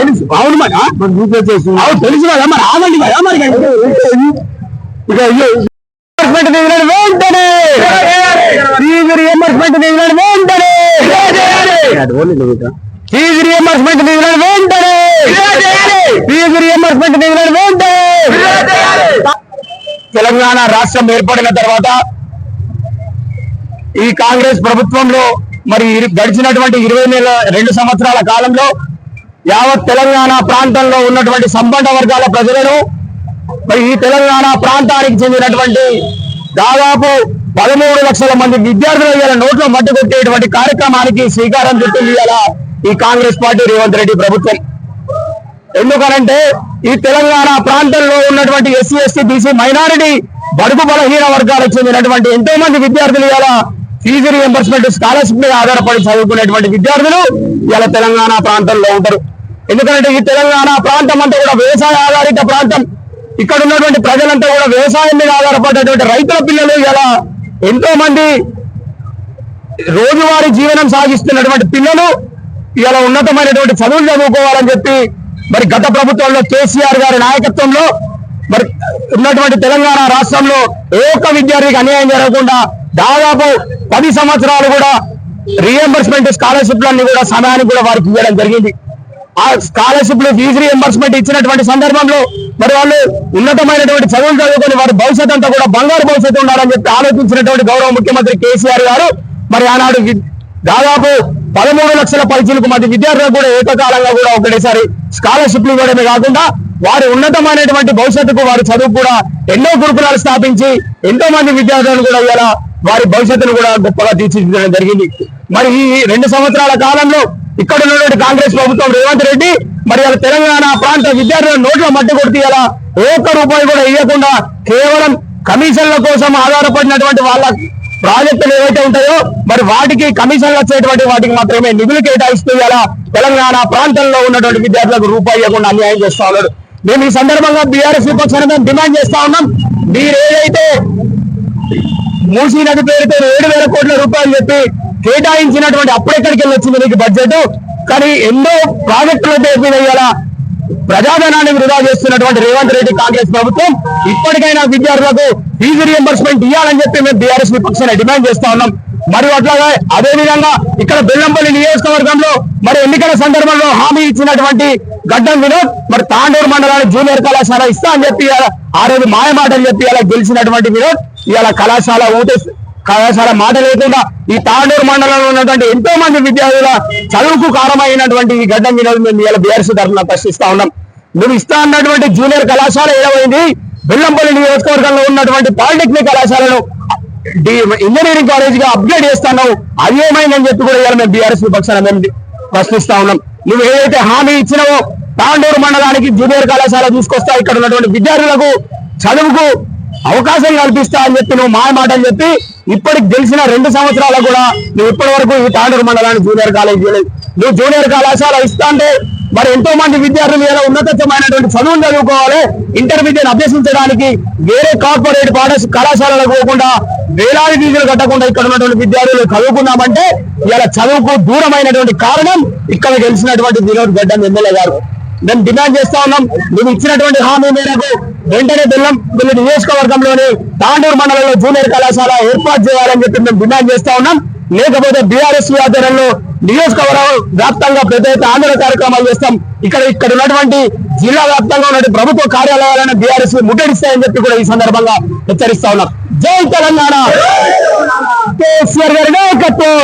తెలుసు. అవును మరి అవును తెలుసు కదా మరి ఆగండి మరి ఇక. ఇక రియంబర్స్మెంట్ నిధులను వెంటనే. ఫీజు రియంబర్స్మెంట్ నిధులను వెంటనే. ఫీజు రియంబర్స్మెంట్ నిధులను వెంటనే. ఫీజు రియంబర్స్మెంట్ నిధులను వెంటనే. తెలంగాణ రాష్ట్రం ఏర్పడిన తర్వాత ఈ కాంగ్రెస్ ప్రభుత్వంలో మరి గడిచినటువంటి ఇరవై నెల రెండు సంవత్సరాల కాలంలో యావత్ తెలంగాణ ప్రాంతంలో ఉన్నటువంటి సంపన్న వర్గాల ప్రజలను మరి ఈ తెలంగాణ ప్రాంతానికి చెందినటువంటి దాదాపు పదమూడు లక్షల మంది విద్యార్థులు ఇవాళ నోట్లో మట్టి కొట్టేటువంటి కార్యక్రమానికి శ్రీకారం చుట్టింది ఇవాళ ఈ కాంగ్రెస్ పార్టీ రేవంత్ రెడ్డి ప్రభుత్వం. ఎందుకనంటే ఈ తెలంగాణ ప్రాంతంలో ఉన్నటువంటి ఎస్సీ ఎస్టీ బీసీ మైనారిటీ బడుగు బలహీన వర్గాలకు చెందినటువంటి ఎంతో మంది విద్యార్థులు ఇలా ఫీజు రియంబర్స్మెంట్ స్కాలర్షిప్ మీద ఆధారపడి చదువుకునేటువంటి విద్యార్థులు ఇలా తెలంగాణ ప్రాంతంలో ఉంటారు. ఎందుకంటే ఈ తెలంగాణ ప్రాంతం అంతా కూడా వ్యవసాయ ఆధారిత ప్రాంతం. ఇక్కడ ఉన్నటువంటి ప్రజలంతా కూడా వ్యవసాయం మీద ఆధారపడేటువంటి రైతుల పిల్లలు ఇలా ఎంతో మంది రోజువారీ జీవనం సాగిస్తున్నటువంటి పిల్లలు ఇలా ఉన్నతమైనటువంటి చదువులు చదువుకోవాలని చెప్పి మరి గత ప్రభుత్వంలో కేసీఆర్ గారి నాయకత్వంలో మరి ఉన్నటువంటి తెలంగాణ రాష్ట్రంలో ఏ ఒక్క విద్యార్థికి అన్యాయం జరగకుండా దాదాపు పది సంవత్సరాలు కూడా రియంబర్స్మెంట్ స్కాలర్షిప్లన్నీ కూడా సమయానికి కూడా వారికి ఇవ్వడం జరిగింది. ఆ స్కాలర్షిప్లో ఫీజు రియంబర్స్మెంట్ ఇచ్చినటువంటి సందర్భంలో మరి వాళ్ళు ఉన్నతమైనటువంటి చదువులు చదువుకొని వారి భవిష్యత్ అంతా కూడా బంగారు భవిష్యత్తు ఉండాలని చెప్పి ఆలోచించినటువంటి గౌరవ ముఖ్యమంత్రి కేసీఆర్ గారు. మరి ఆనాడు దాదాపు పదమూడు లక్షల పైసలకు మంది విద్యార్థులకు కూడా ఏకకాలంగా కూడా ఒకటేసారి స్కాలర్షిప్లు ఇవ్వడమే కాకుండా వారి ఉన్నతమైనటువంటి భవిష్యత్తుకు వారి చదువు కూడా ఎన్నో గురుకులాలు స్థాపించి ఎంతో మంది విద్యార్థులను కూడా ఇవాళ వారి భవిష్యత్తును కూడా గొప్పగా తీర్చిదిద్దడం జరిగింది. మరి ఈ రెండు సంవత్సరాల కాలంలో ఇక్కడ ఉన్నటువంటి కాంగ్రెస్ ప్రభుత్వం రేవంత్ రెడ్డి మరి తెలంగాణ ప్రాంత విద్యార్థుల నోట్ల మట్టి కొడితే ఒక్క రూపాయి కూడా ఇవ్వకుండా కేవలం కమిషన్ల కోసం ఆధారపడినటువంటి వాళ్ళ ప్రాజెక్టులు ఏవైతే ఉంటాయో మరి వాటికి కమిషన్లు వచ్చేటువంటి వాటికి మాత్రమే నిధులు కేటాయిస్తూ ఇలా తెలంగాణ ప్రాంతంలో ఉన్నటువంటి విద్యార్థులకు రూపాయి ఇవ్వకుండా అన్యాయం చేస్తా ఉన్నాడు. మేము ఈ సందర్భంగా బీఆర్ఎస్ విపక్షాన్ని డిమాండ్ చేస్తా ఉన్నాం. మీరు ఏదైతే మూసీ నది పేరుతో ఏడు వేల కోట్ల రూపాయలు చెప్పి కేటాయించినటువంటి అప్పుడెక్కడికి వెళ్ళి వచ్చింది బడ్జెట్ కానీ ఎన్నో ప్రాజెక్టుల పేరు మీద ఇవాళ. ప్రజాధనాన్ని వృధా చేస్తున్నటువంటి రేవంత్ రెడ్డి కాంగ్రెస్ ప్రభుత్వం ఇప్పటికైనా విద్యార్థులకు ఫీజు రియంబర్స్మెంట్ ఇవ్వాలని చెప్పి మేము బీఆర్ఎస్ విపక్షాన్ని డిమాండ్ చేస్తా ఉన్నాం. మరి అట్లాగే అదే విధంగా ఇక్కడ బెల్లంపల్లి నియోజకవర్గంలో మరి ఎన్నికల సందర్భంలో హామీ ఇచ్చినటువంటి గడ్డం వినోద్ మరి తాండూరు మండలానికి జూనియర్ కళాశాల ఇస్తా అని చెప్పి ఆ రోజు మాయమాటలు చెప్పి ఇలా గెలిచినటువంటి వినోద్ ఇవాళ కళాశాల ఊటే కళాశాల మాట లేకుండా ఈ తాండూరు మండలంలో ఉన్నటువంటి ఎంతో మంది విద్యార్థుల చదువుకు కారణమైనటువంటి ఈ గడ్డం వినోదం మేము ఇలా బీఆర్సీ తరఫున ప్రశ్నిస్తా ఉన్నాం. నువ్వు ఇస్తా అన్నటువంటి జూనియర్ కళాశాల ఏమైంది బెల్లంపల్లి నియోజకవర్గంలో ఉన్నటువంటి పాలిటెక్నిక్ కళాశాలను ఇంజనీరింగ్ కాలేజ్గా అప్గ్రేడ్ చేస్తాను అది ఏమైందని చెప్పి కూడా ఇవాళ మేము బీఆర్ఎస్ పక్షాన మేము ప్రశ్నిస్తా ఉన్నాం. నువ్వు ఏదైతే హామీ ఇచ్చినావో తాండూరు మండలానికి జూనియర్ కళాశాల తీసుకొస్తా ఇక్కడ ఉన్నటువంటి విద్యార్థులకు చదువుకు అవకాశం కల్పిస్తా అని చెప్పి నువ్వు మాయ అని చెప్పి ఇప్పటికి గెలిచిన రెండు సంవత్సరాలు కూడా నువ్వు ఇప్పటి వరకు ఈ తాండూరు మండలానికి జూనియర్ కాలేజ్ నువ్వు జూనియర్ కళాశాల ఇస్తా అంటే మరి ఎంతో మంది విద్యార్థులు ఏదో ఉన్నతమైనటువంటి చదువులు చదువుకోవాలి. ఇంటర్ విద్యను అభ్యసించడానికి వేరే కార్పొరేట్ పాఠశ కళాశాలలకు పోకుండా వేలాది ఫీజులు కట్టకుండా ఇక్కడ ఉన్నటువంటి విద్యార్థులు చదువుకున్నామంటే ఇలా చదువుకు దూరమైనటువంటి కారణం ఇక్కడ గెలిచినటువంటి వినోద్ గడ్డం ఎమ్మెల్యే గారు. మేము డిమాండ్ చేస్తా ఉన్నాం. నువ్వు ఇచ్చినటువంటి హామీ మేరకు వెంటనే బెల్లం బిల్లు నియోజకవర్గంలోని తాండూరు మండలంలో జూనియర్ కళాశాల ఏర్పాటు చేయాలని చెప్పి మేము డిమాండ్ చేస్తా ఉన్నాం. లేకపోతే బీఆర్ఎస్ ఆధ్వర్యంలో నియోజకవర్గం వ్యాప్తంగా పెద్ద ఎత్తున ఆందోళన కార్యక్రమాలు చేస్తాం. ఇక్కడ ఇక్కడ ఉన్నటువంటి జిల్లా వ్యాప్తంగా ఉన్నటువంటి ప్రభుత్వ కార్యాలయాలను బీఆర్ఎస్ ముట్టడిస్తాయని చెప్పి కూడా ఈ సందర్భంగా హెచ్చరిస్తా ఉన్నాం. జై తెలంగాణ! కేసీఆర్ గారి నాయకత్వం!